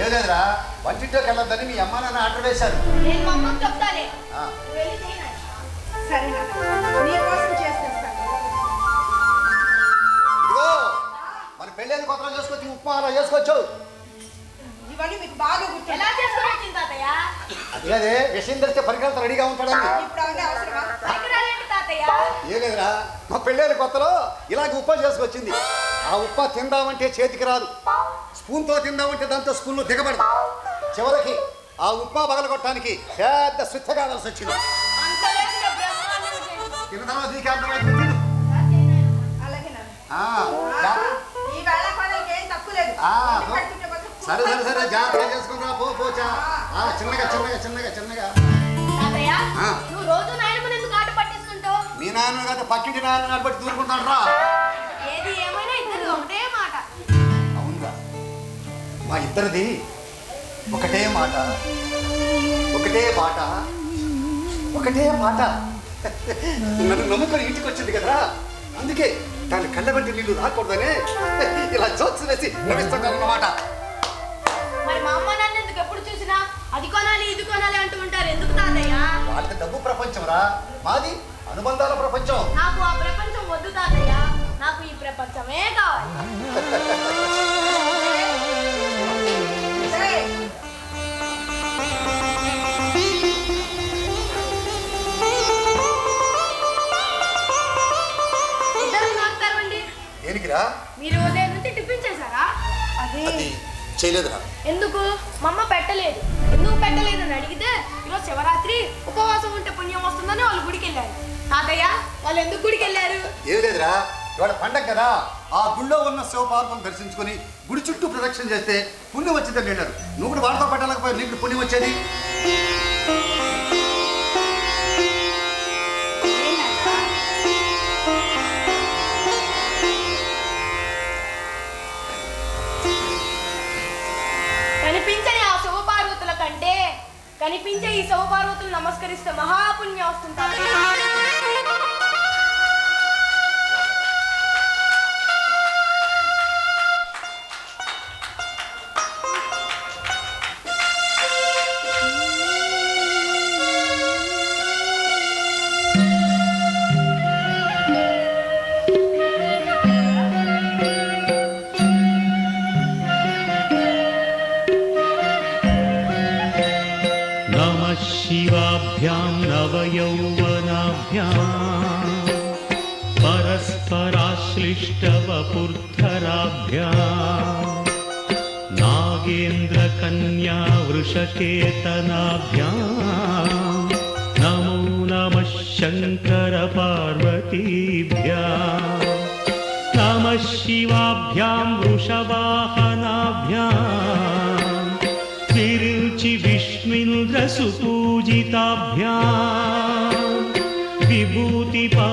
లేదురా. వంటింట్లోకి వెళ్ళొద్దని మీ అమ్మ నాన్న ఆర్డర్ వేశారు. ఇదిగో మన పెళ్ళైన కొత్తలో చేసుకొచ్చి ఉప్మా అలా చేసుకోవచ్చు ఇవన్నీ మీకు బాగా గుర్తు ఎలా చేసుకుని వచ్చింది తాతయ్య? అది అదే విషయం తెలిస్తే పరికరాలతో రెడీగా ఉంటాడండి ఇప్పుడు అవన్నీ అవసరమా? పరికరాలేంటి తాతయ్య? ఏం లేదురా మా పెళ్ళైన కొత్తలో ఇలాగ ఉప్మా చేసుకొచ్చింది. ఆ ఉప్మా తిందామంటే చేతికి రాదు. స్పూన్తో తిందామంటే దాంతో స్పూన్లో దిగబడదు. చివరికి ఆ ఉప్మా పగలగొట్టడానికి పెద్ద శుద్ధ కావాల్సి వచ్చింది అంత లేదులే, బ్రహ్మాండంగా చేయి. తిన్న తర్వాత నీకే అర్థమైంది. అలాగే ఏం తక్కువ లేదు. సరే సరే సరే జాగ్రత్తగా చేసుకుందా పో పోచా ఆ, చిన్నగా చిన్నగా చిన్నగా చిన్నగా. తాతయ్య ఆ. నువ్వు రోజు నాయనమ్మని ఎందుకు ఆట పట్టిస్తుంటావు? మీ నాన్న కదా పక్కింటి నాన్న బట్టి దూరుకుంటాడు రా. ఏది ఏమైనా ఇద్దరు ఒకటే మాట. అవునురా. మా ఇద్దరిది ఒకటే మాట. ఒకటే మాట ఒకటే మాట నన్ను నమ్ముకొని ఇంటికి వచ్చింది కదా అందుకే దాని కళ్ళ వంటి నీళ్ళు రాకూడదనే ఇలా జోక్స్ వేసి నవ్విస్తుంటాను అన్నమాట ఎందుకు తాతయ్య? వాళ్ళకి డబ్బు ప్రపంచం రా. మాది అనుబంధాల ప్రపంచం. నాకు ఆ ప్రపంచం వద్దు తాతయ్య. నాకు ఈ ప్రపంచమే కావాలి. దేనికిరా? మీరు ఉదయం నుంచి టిఫిన్ చేశారా? అది. చేయలేదురా. ఎందుకు? మా అమ్మ పెట్టలేదు. ఎందుకు పెట్టలేదు అని అడిగితే శివరాత్రి ఉపవాసం ఉంటే పుణ్యం వస్తుందని వాళ్ళు గుడికి వెళ్ళారు తాతయ్య వాళ్ళు ఎందుకు గుడికి వెళ్ళారు ఏం లేదురా ఇవాళ పండగ కదా. ఆ గుళ్ళో ఉన్న శివపార్వం దర్శించుకొని గుడి చుట్టూ ప్రదక్షిణ చేస్తే పుణ్యం వచ్చిందని అంటారు నువ్వు కూడా వాళ్ళతో పట్టాలకపోయి నీకు పుణ్యం వచ్చేది? కనిపించే ఈ శివపార్వతులు నమస్కరిస్తే మహాపుణ్యం వస్తుంది. ेतनाभ्यामो नमः शङ्करपार्वतीभ्यां नमः शिवाभ्यां वृषवाहनाभ्यां तिरुचिविष्विन्द्रसुपूजिताभ्यां विभूतिपा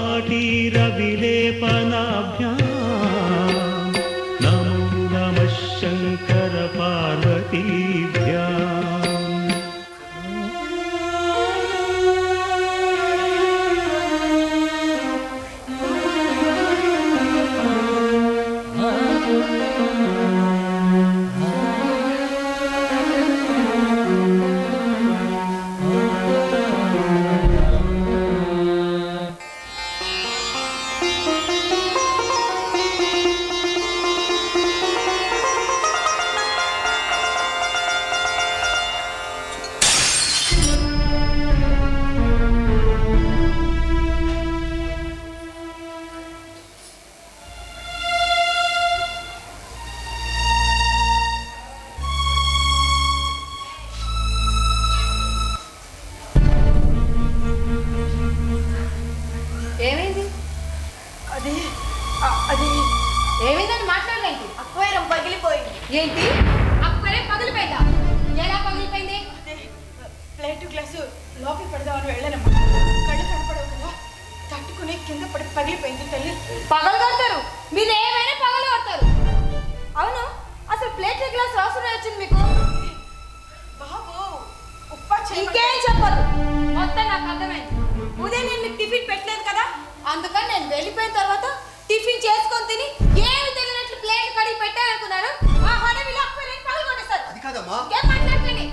అందుకని నేను వెళ్ళిపోయిన తర్వాత టిఫిన్ చేసుకొని తిని ఏమి తెలియనట్లు ప్లేట్ కడిగి పెట్టారనుకున్నారు ఆ హడవిలో అప్పుడు పగలు కొట్టేస్తారు అది కాదమ్మా. ఏం మాట్లాడకండి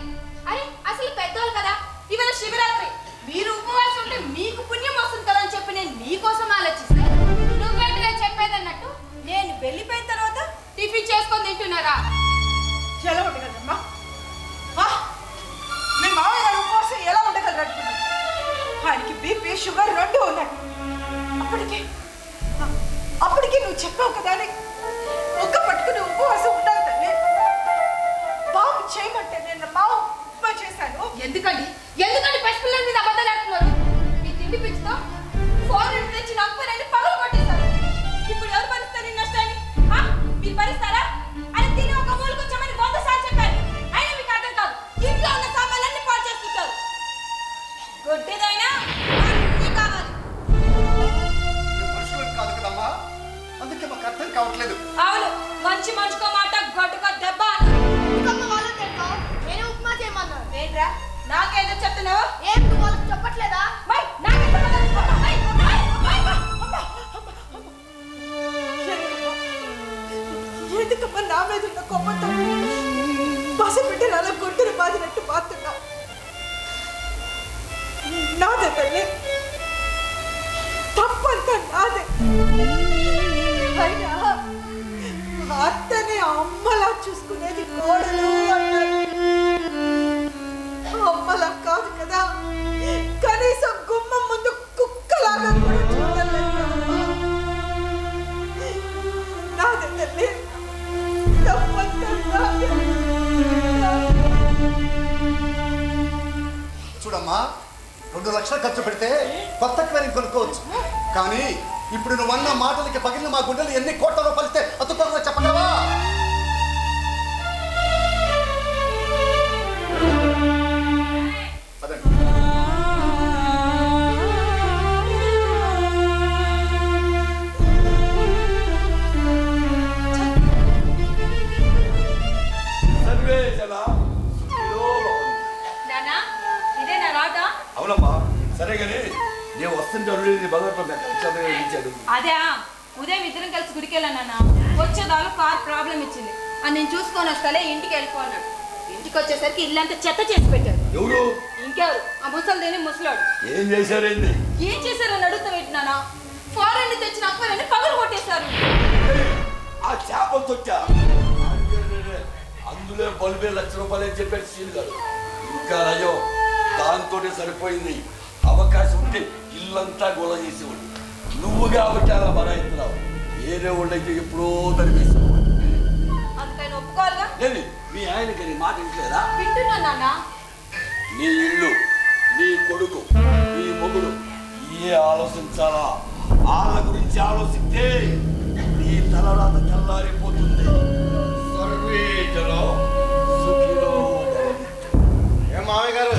అరే అసలు పెద్దోళ్ళు కదా. ఇవాళ శివరాత్రి. మీరు ఉపవాసం ఉంటే మీకు పుణ్యం వస్తుంది కదా అని చెప్పి నేను మీకోసం ఆలోచిస్తే నువ్వేంటి నేను చెప్పేది అన్నట్టు నేను వెళ్ళిపోయిన తర్వాత టిఫిన్ చేసుకొని తింటున్నారా? ఎలా ఉండగలరమ్మా? ఆ? మీ మామయ్య గారు ఉపవాసం ఎలా ఉండగలరు ఆయనకి బీపీ షుగర్ రెండు ఉన్నాయి. అప్పటికే. అప్పటికే నువ్వు చెప్పావు కదా అని ఒక్క పట్టుకుని ఉపవాసం ఉండాలి తల్లి. బాబు చేయమంటే నేను బాబు ఉప్మా చేశాను. ఎందుకండి? ఎందుకండి పసిపిల్లల మీద అబద్ధాలు ఆడుతున్నారు? మీ తిండి పిచ్చితో ఫోన్ తెచ్చి నాకు అర్థం కావట్లేదు. అవును మంచి మంచుకో మాట కానీ ఇప్పుడు నువ్వు అన్న మాటలకి పగిలిన మా గుండెలు ఎన్ని కోట్ల రూపాయలు గుడికి వెళ్ళానన్నా వచ్చేదాకా కార్ ప్రాబ్లం ఇచ్చింది. అని నేను చూసుకొని వస్తాలే ఇంటికి వెళ్ళిపోన్నాడు ఇంటికి వచ్చేసరికి ఇల్లంతా చెత్త చేసి పెట్టాడు ఎవరు? ఇంకెవరు? ఆ ముసలిదేని ముసలాడు. ఏం చేశారేంది? ఏం చేశారని అడుగుతా పెట్టినానా ఫారెన్ తెచ్చిన అక్బరని పగలు కొట్టేశారు. ఆ చేపలు తొట్టా? అందులో బల్బే లక్ష రూపాయలు అని చెప్పాడు సీన్ గారు. ఇంకా నయం దాంతోనే సరిపోయింది. అవకాశం ఉంటే ఇల్లంతా గోల చేసేవాడు. నువ్వు కాబట్టి అలా బరాయిస్తున్నావు. వేరే వాళ్ళైతే ఎప్పుడో ఒప్పుకోవాలిగా? లేదు మీ ఆయనకి నీ మాట వింటలేదా వింటున్నా నాన్న. నీ ఇల్లు నీ కొడుకు నీ మొగుడు ఏ ఆలోచించాలా? వాళ్ళ గురించి ఆలోచిస్తే నీ తలరాత తెల్లారిపోతుంది. సర్వే జనం. ఏం మామయ్య గారు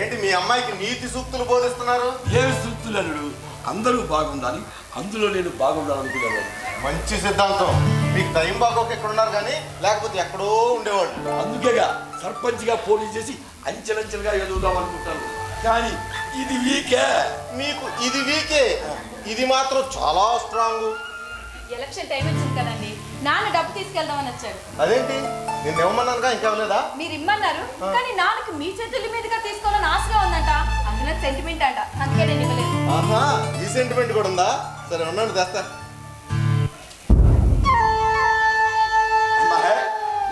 ఏంటి మీ అమ్మాయికి నీతి సూక్తులు బోధిస్తున్నారు? ఏమి సూక్తులనుడు? అందరూ బాగుండాలి అందులో నేను బాగుండాలనుకునేవాడు మంచి సిద్ధాంతం. మీకు టైం బాగోక ఎక్కడ ఉన్నారు కానీ లేకపోతే ఎక్కడో ఉండేవాళ్ళు. అందుకేగా సర్పంచ్గా పోటీ చేసి అంచెలంచెలుగా ఎదుగుదాం అనుకుంటాను. కానీ ఇది వీకే. మీకు ఇది వీకే. ఇది మాత్రం చాలా స్ట్రాంగ్. ఎలక్షన్ టైం వచ్చింది కదండి. నాన్న డబ్బు తీసుకెళ్దామని వచ్చాడు. అదేంటి? నేను ఇవ్వమన్నానుగా ఇంకా ఇవ్వలేదా? మీరు ఇమ్మన్నారు. కానీ నాన్నకి మీ చేతుల మీదుగా తీసుకోవాలని ఆశగా ఉందంట. అందులో సెంటిమెంట్ అంట. అందుకే నేను ఇవ్వలేదు. ఆహా. ఈ సెంటిమెంట్ కూడా ఉందా? సరే ఉండండి తెస్తా.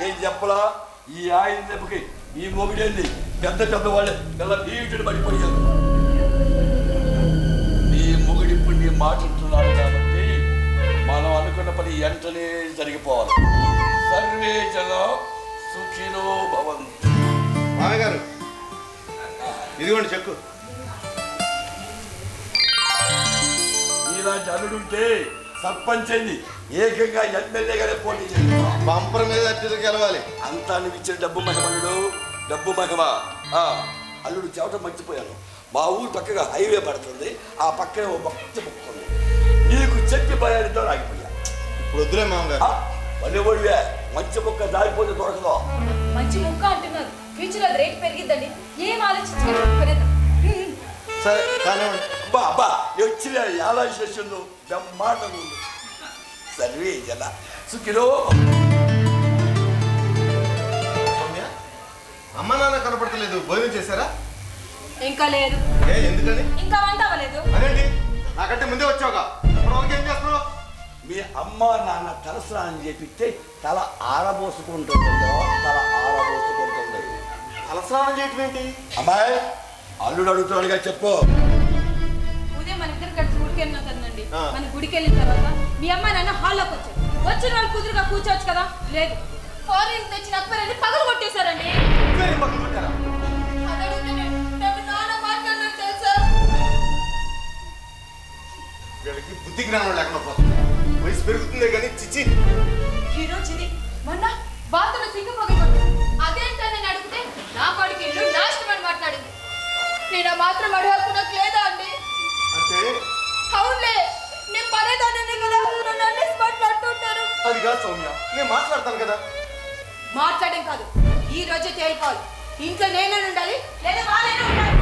నేను చెప్పలా ఈ ఆయన దెబ్బకి ఈ మొగుడేంది పెద్ద పెద్ద వాళ్ళే పిల్ల నీటిని పడిపోయారు. నీ మొగుడు ఇప్పుడు నీ కాబట్టి మనం అనుకున్న పని వెంటనే జరిగిపోవాలి. సర్వే జన సుఖినో భవంతు. మామయ్య గారు ఇదిగోండి చెక్కు. ఇలాంటి అల్లుడుంటే సర్పంచ్ అయింది ఏకంగా ఎమ్మెల్యేగానే పోటీ చేస్తాం బంపర్ మీద అత్యధిక గెలవాలి. అంతా నువ్వు ఇచ్చిన డబ్బు మహిమలుడు డబ్బు ఆ, అల్లుడు చెవటం మర్చిపోయాను. మా ఊరు పక్కగా హైవే పడుతుంది. ఆ పక్కనే ఓ భక్తి బుక్ ఉంది. నీకు చెప్పి భయానితో ఆగిపోయా. ఇప్పుడు వద్దులే మామగారు. మళ్ళీ ఓడివే. మంచి ముక్క దారిపోతే దొరకదు. మంచి ముక్క అంటున్నారు. ఫ్యూచర్లో రేట్ పెరిగిద్దండి. ఏం ఆలోచించకండి కొనేద్దాం. సరే కానివ్వండి. అబ్బా అబ్బా వచ్చిన ఎలా విశేషంలో బ్రహ్మాండం ఉంది. సర్వే జన సుఖిలో. అమ్మ నాన్న కనపడతలేదు. భోజనం చేశారా? ఇంకా లేదు. ఏ ఎందుకని? ఇంకా వంట అవ్వలేదు. అదేంటి? నాకంటే ముందే వచ్చావుగా. ఇప్పుడు ఏం చేస్తున్నావు? మీ అమ్మ నాన్న తలస్నానం చేపిస్తే తల ఆరబోసుకుంటుందో తల ఆరబోసుకుంటుంది. తలస్నానం చేయటం ఏంటి? అమ్మాయి అల్లుడు అడుగుతున్నాడుగా చెప్పు. గుడికి వెళ్ళినా కదండి. మన గుడికి వెళ్ళిన తర్వాత మీ అమ్మ నాన్న హాల్లోకి వచ్చారు. వచ్చిన వాళ్ళు కుదురుగా కూర్చోవచ్చు కదా? లేదు. ఫారిన్ తెచ్చిన అక్బరాన్ని పగలు కొట్టేశారండి. వీళ్ళకి బుద్ధి జ్ఞానం లేకుండా పోతుంది. వయసు పెరుగుతుందే కానీ చిచ్చి ఈ రోజు ఇది. మొన్న బాతులు సింగ నేను అడిగితే నా కొడుకు ఇల్లు నాశనం అని మాట్లాడింది. నేను మాత్రం అడగాల్సిన నాకు లేదా అండి? అంటే అవునులే నేను పనేదాన్ని కదా నన్ను అన్నేసి మాట్లాడుతుంటారు అది కాదు సౌమ్య నేను మాట్లాడతాను కదా. మాట్లాడడం కాదు ఈ రోజే చేయిపోవాలి ఇంట్లో నేనే ఉండాలి లేదా వాళ్ళైనా ఉండాలి.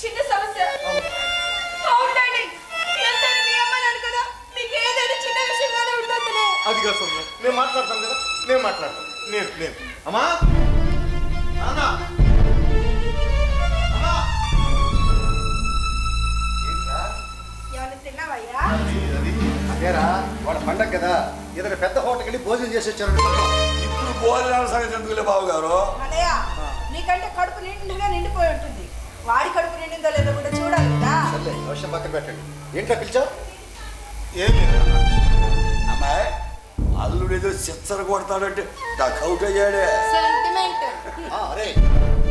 చిన్న సమస్య అది కాదు సౌమ్య నేను మాట్లాడతాను కదా నేను మాట్లాడతాను. నేను నేను. అమ్మా! చేసి వచ్చారు ఇప్పుడు భోజనాల సంగతి ఎందుకులే బాబు గారు నీకంటే కడుపు నిండుగా నిండిపోయి ఉంటుంది. వాడి కడుపు నిండిందో లేదో కూడా చూడాలి కదా. సర్లే అవసరం పక్కన పెట్టండి. ఏంట్రా పిలిచావు? ఏం లేదు. అమ్మాయి అల్లుడు ఏదో చిచ్చర కొడతాడంటే డకౌట్ అయ్యాడే. సెంటిమెంట్ ఆ, అరే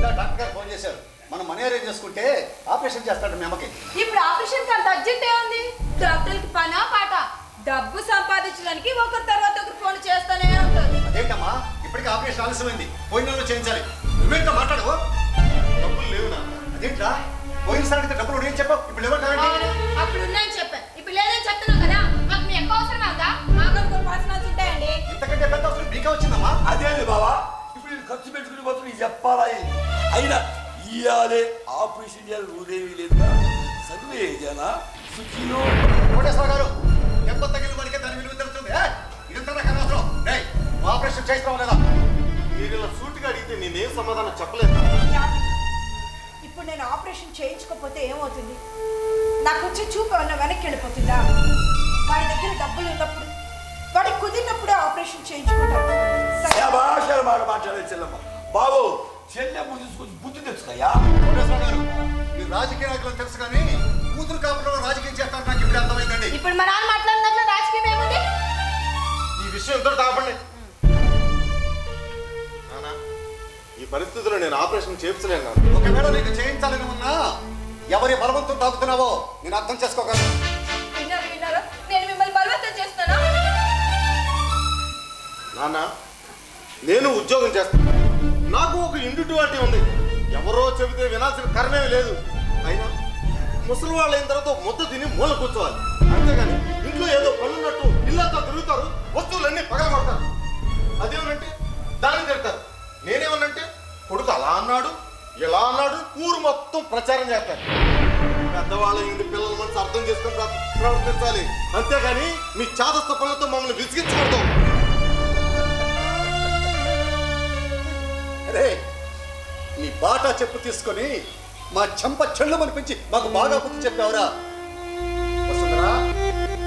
డాక్టర్ గారు ఫోన్ చేశారు. మనం మనీ అరేంజ్ చేసుకుంటే ఆపరేషన్ చేస్తాడు మీ అమ్మకి. ఇప్పుడు ఆపరేషన్కి అంత అర్జెంట్ ఏముంది? డాక్టర్కి పనా పాట? డబ్బు సంపాదించడానికి ఒకరి తర్వాత ఫోన్ చేస్తానే ఉంటారు. అదేంటమ్మా? ఇప్పటికీ ఆపరేషన్ ఆలస్యమైంది. పోయిన నెలలో చేయించాలి. నువ్వేంటో మాట్లాడవు? డబ్బులు లేవు నాన్న అదేంట్రా? పోయినసారి అడిగితే డబ్బులు ఏం చెప్పావు. ఇప్పుడు ఎవరు అవును అప్పుడు ఉన్నాయని చెప్పాను ఇప్పుడు లేదని చెప్తున్నావు కదా. మాకు మీ ఎక్కువ అవసరం అవుతా మాకు కొన్ని పర్సనల్స్ ఉంటాయండి. ఇంతకంటే పెద్ద అవసరం మీకే వచ్చిందమ్మా? అదేంది బావా. ఇప్పుడు నేను ఖర్చు పెట్టుకుని పోతే నీకు చెప్పాలా ఏంది? అయినా ఇయ్యాలే ఆపరేషన్ చేయాలి ఊరేవి లేదు సర్వే జన సుఖిలో కోటేశ్వర గారు ఆపరేషన్ చేస్తావా లేదా? మీరు ఇలా సూటిగా అడిగితే నేనేం సమాధానం చెప్పలేదు? ఇప్పుడు నేను ఆపరేషన్ చేయించుకోకపోతే ఏమవుతుంది? నాకు వచ్చే చూపు ఏమన్నా వెనక్కి వెళ్ళిపోతుందా? వాడి దగ్గర డబ్బులు ఉన్నప్పుడు వాడికి కుదిరినప్పుడే ఆపరేషన్ చెల్లమ్మ. బాబు చెల్లెమ్మ తీసుకొచ్చి బుద్ధి తెచ్చుకయ్యా మీరు రాజకీయ నాయకులు తెలుసు కానీ కూతురు కాపురంలో రాజకీయం చేస్తాను నాకు ఇప్పుడు అర్థమైందండి. ఇప్పుడు మా నాన్న మాట్లాడినట్లు రాజకీయం ఏముంది? ఈ విషయం ఇద్దరు తాపండి. నాన్న ఈ పరిస్థితుల్లో నేను ఆపరేషన్ చేయించలేను నాన్న ఒకవేళ నీకు చేయించాలని ఉన్నా ఎవరి బలవంతం తాకుతున్నావో నేను అర్థం చేసుకోగలను. విన్నారు విన్నారు? నేను మిమ్మల్ని బలవంతం చేస్తానా నాన్న నేను ఉద్యోగం చేస్తాను నాకు ఒక ఇండివిజువాలిటీ ఉంది. ఎవరో చెబితే వినాల్సిన కర్మేమి లేదు. అయినా ముసలి వాళ్ళు అయిన తర్వాత ముద్ద తిని మూల కూర్చోవాలి. అంతేగాని ఇంట్లో ఏదో పనున్నట్టు ఇల్లంతా తిరుగుతారు వస్తువులన్నీ పగలగొడతారు. అదేమనంటే దాన్ని తిడతారు. నేనేమన్నంటే కొడుకు అలా అన్నాడు ఎలా అన్నాడు ఊరు మొత్తం ప్రచారం చేస్తారు పెద్దవాళ్ళ ఇంటి పిల్లల మనసు అర్థం చేసుకుని ప్రవర్తించాలి. అంతేగాని మీ చాదస్త పనులతో మమ్మల్ని విసిగించకూడదు. అరే నీ బాటా చెప్పు తీసుకొని మా చెంప చెళ్ళు అనిపించి మాకు బాగా బుద్ధి చెప్పావురా. వసుంధరా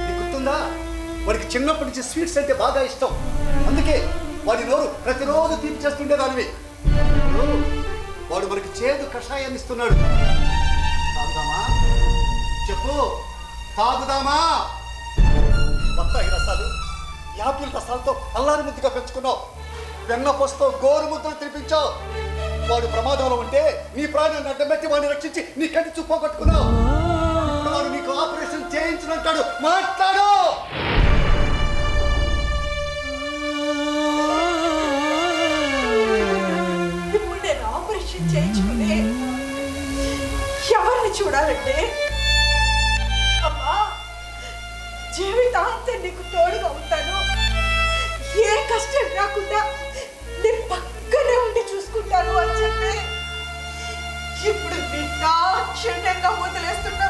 నీకు గుర్తుందా? వాడికి చిన్నప్పటి నుంచి స్వీట్స్ అంటే బాగా ఇష్టం. అందుకే వాడి నోరు ప్రతిరోజు తీపి చేస్తుండేదానివి వాడు మనకి చేదు కషాయాన్ని ఇస్తున్నాడు తాగుదామా? చెప్పు. తాగుదామా? బత్తాయి రసాలు యాపిల్ రసాలతో అల్లారి ముద్దుగా పెంచుకున్నావు. వెన్న పొస్తో గోరు ముద్దలు తినిపించావు. వాడు ప్రమాదంలో ఉంటే నీ ప్రాణాన్ని అడ్డబెట్టి వాడిని రక్షించి నీ కంటి చూపు పోగొట్టుకున్నావు. వాడు నీకు ఆపరేషన్ చేయించనంటాడు. మాట్లాడు. చూడాలండి అమ్మా జీవితాంతం నీకు తోడుగా ఉంటాను. ఏ కష్టం రాకుండా నేను పక్కనే ఉండి చూసుకుంటాను అని చెప్పి ఇప్పుడు నిన్న క్షుణ్ణంగా వదిలేస్తున్నా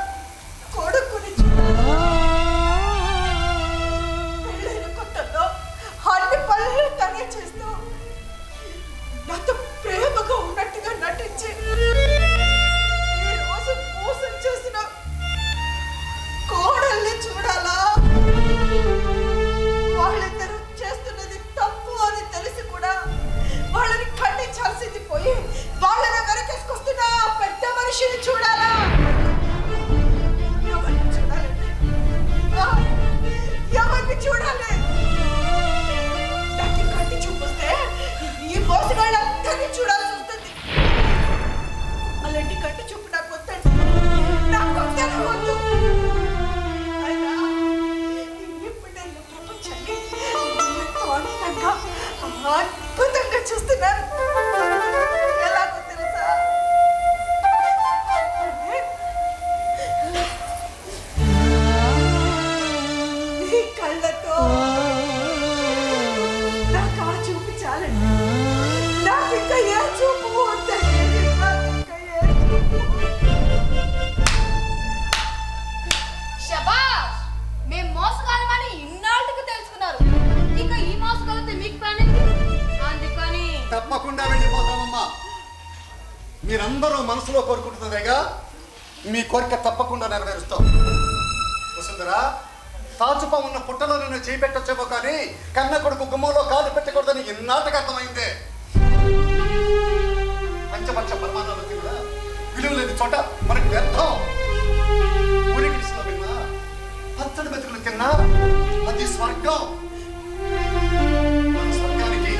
మనిషిని చూడాలా? మీరందరూ మనసులో కోరుకుంటున్నదేగా మీ కోరిక తప్పకుండా నెరవేరుస్తాం. వసుంధరా తాచుపా ఉన్న పుట్టలో నేను చేపెట్టొచ్చేమో కానీ కన్న కొడుకు గుమ్మంలో కాలు పెట్టకూడదని ఇన్నాళ్ళకి అర్థమైందే. పంచపక్ష పరిమాణాలు తిన్నా విలువ లేని చోట మనకు వ్యర్థం. ఊరికి విన్నా పచ్చడి బతుకులు తిన్నా అది స్వర్గం. మన స్వర్గానికి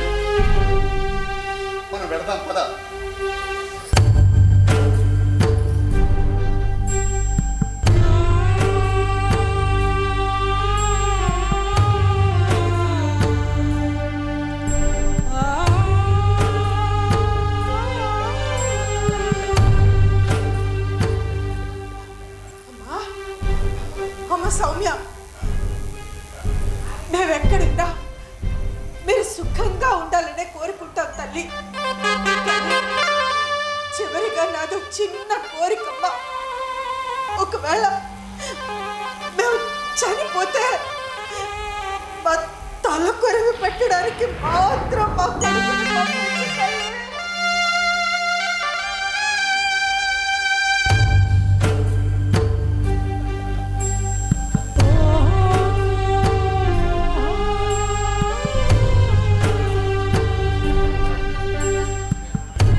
మనం వెళదాం పద. ఉండాలనే కోరుకుంటాం తల్లి. చివరిగా నాదో చిన్న కోరికమ్మ. ఒకవేళ మేము చనిపోతే మా తల కొరవి పెట్టడానికి మాత్రం మా